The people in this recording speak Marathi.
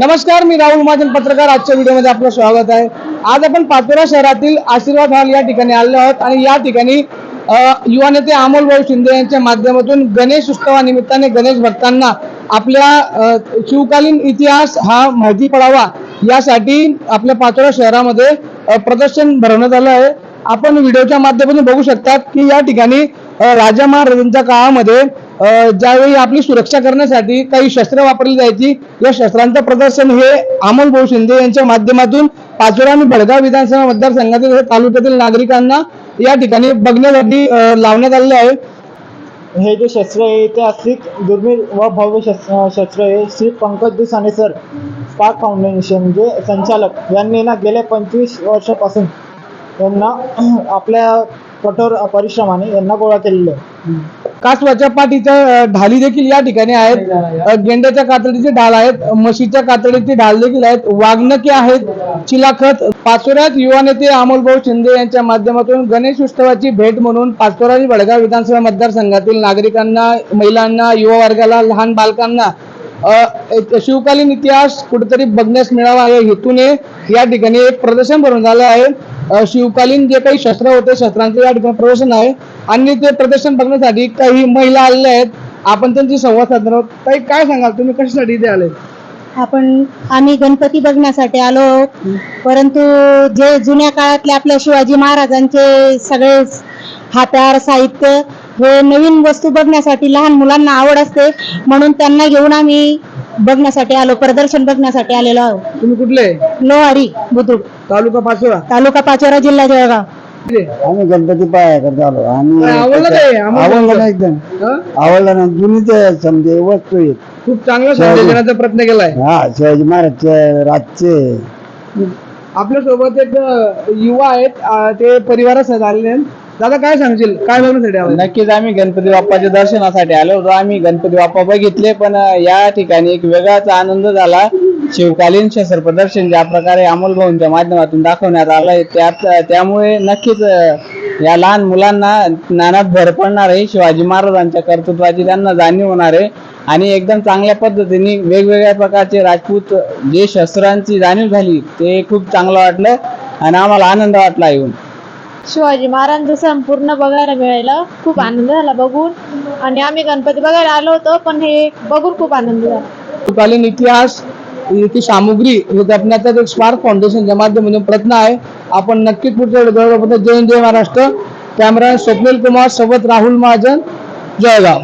नमस्कार मी राहुल महाजन पत्रकार. आजच्या व्हिडिओमध्ये आपलं स्वागत आहे. आज आपण पाचोरा शहरातील आशीर्वाद हॉल या ठिकाणी आलेलो आहोत आणि या ठिकाणी युवा नेते अमोल भाऊ शिंदे यांच्या माध्यमातून गणेश उत्सवानिमित्ताने गणेश भक्तांना आपल्या शिवकालीन इतिहास हा माहिती पडावा यासाठी आपल्या पाचोरा शहरामध्ये प्रदर्शन भरवण्यात आलं आहे. आपण व्हिडिओच्या माध्यमातून बघू शकतात की या ठिकाणी राजा महाराजांच्या काळामध्ये ज्यावेळी आपली सुरक्षा करण्यासाठी काही शस्त्र वापरली जायची या शस्त्रांचं प्रदर्शन हे अमोल भाऊ शिंदे यांच्या माध्यमातून पाचोरा आणि भडगाव विधानसभा मतदारसंघातील तालुक्यातील नागरिकांना या ठिकाणी बघण्यासाठी लावण्यात आलेले आहे. हे जे शस्त्र आहे ते ऐतिहासिक दुर्मिळ व भव्य शस्त्र शस्त्र आहे. Shri Pankaj Dusane sir spark foundation जे संचालक. यांनी ना गेल्या पंचवीस वर्षापासून यांना आपल्या कठोर परिश्रमाने यांना गोळा केलेलं आहे. कासवाच्या पाठीच्या ढाली देखील या ठिकाणी आहेत. गेंड्याच्या कातडीचे ढाल आहेत. म्हशीच्या कातडीचे ढाल देखील आहेत. वाघनके आहेत. चिलाखत पाचोऱ्यात युवा नेते अमोल भाऊ शिंदे यांच्या माध्यमातून गणेश उत्सवाची भेट म्हणून पाचोरा आणि वडगाव विधानसभा मतदारसंघातील नागरिकांना महिलांना युवा वर्गाला लहान बालकांना शिवकालीन इतिहास कुठेतरी बघण्यास मिळावा या हेतूने या ठिकाणी एक प्रदर्शन भरून झालं आहे. शिवकालीन जे काही शस्त्र होते शस्त्रांचं या ठिकाणी प्रदर्शन आहे. आणि ते प्रदर्शन बघण्यासाठी काही महिला आलेल्या आहेत आपण त्यांची संवाद साधणार आहोत. ताई काय सांगाल? तुम्ही कशासाठी इथे आले? आपण आम्ही गणपती बघण्यासाठी आलो. परंतु जे जुन्या काळातले आपल्या शिवाजी महाराजांचे सगळे हात्यार साहित्य हे नवीन वस्तू बघण्यासाठी लहान मुलांना आवड असते म्हणून त्यांना घेऊन आम्ही बघण्यासाठी आलो प्रदर्शन बघण्यासाठी आलेलो आहोत. तुम्ही कुठले? लोहारी बुद्रुक. तालुका पाचोरा. तालुका पाचोरा जिल्हा जळगाव. आम्ही गणपती पाहायला आलो. आणि आवडलं काय? आवडलं ना एकदम? आवडलं ना जुनी ते समजे वस्तू आहेत. खूप चांगला संदेश देण्याचा प्रयत्न केलाय. हा शिवाजी महाराजचे राजचे. आपल्यासोबत एक युवा आहेत अ, ते परिवारासह आलेले आहेत. दादा काय सांगशील? काय बघण्यासाठी आले नक्कीच आम्ही गणपती बाप्पाच्या दर्शनासाठी आलो होतो. आम्ही गणपती बाप्पा बघितले पण या ठिकाणी एक वेगळाच आनंद झाला. शिवकालीन शस्त्र प्रदर्शन ज्या प्रकारे अमोल भाऊंच्या माध्यमातून दाखवण्यात आलंय त्यात त्यामुळे नक्कीच या लहान मुलांना ज्ञानात भर पडणार आहे. शिवाजी महाराजांच्या कर्तृत्वाची त्यांना जाणीव होणार आहे. आणि एकदम चांगल्या पद्धतीने वेगवेगळ्या प्रकारचे राजपूत जे शस्त्रांची जाणीव झाली ते खूप चांगलं वाटलं आणि आम्हाला आनंद वाटला येऊन. शिवाजी महाराजांचं संपूर्ण बघायला मिळालं खूप आनंद झाला बघून. आणि आम्ही गणपती बघायला आलो होतो पण हे बघून खूप आनंद झाला. शिवकालीन इतिहास ती सामुग्री हे जपण्याचा एक स्मार्ट फाउंडेशनच्या माध्यमातून प्रयत्न आहे. आपण नक्कीच पुढच्या व्हिडिओ जय जय महाराष्ट्र. कॅमेरा स्वप्नील कुमार सोबत राहुल महाजन. जळगाव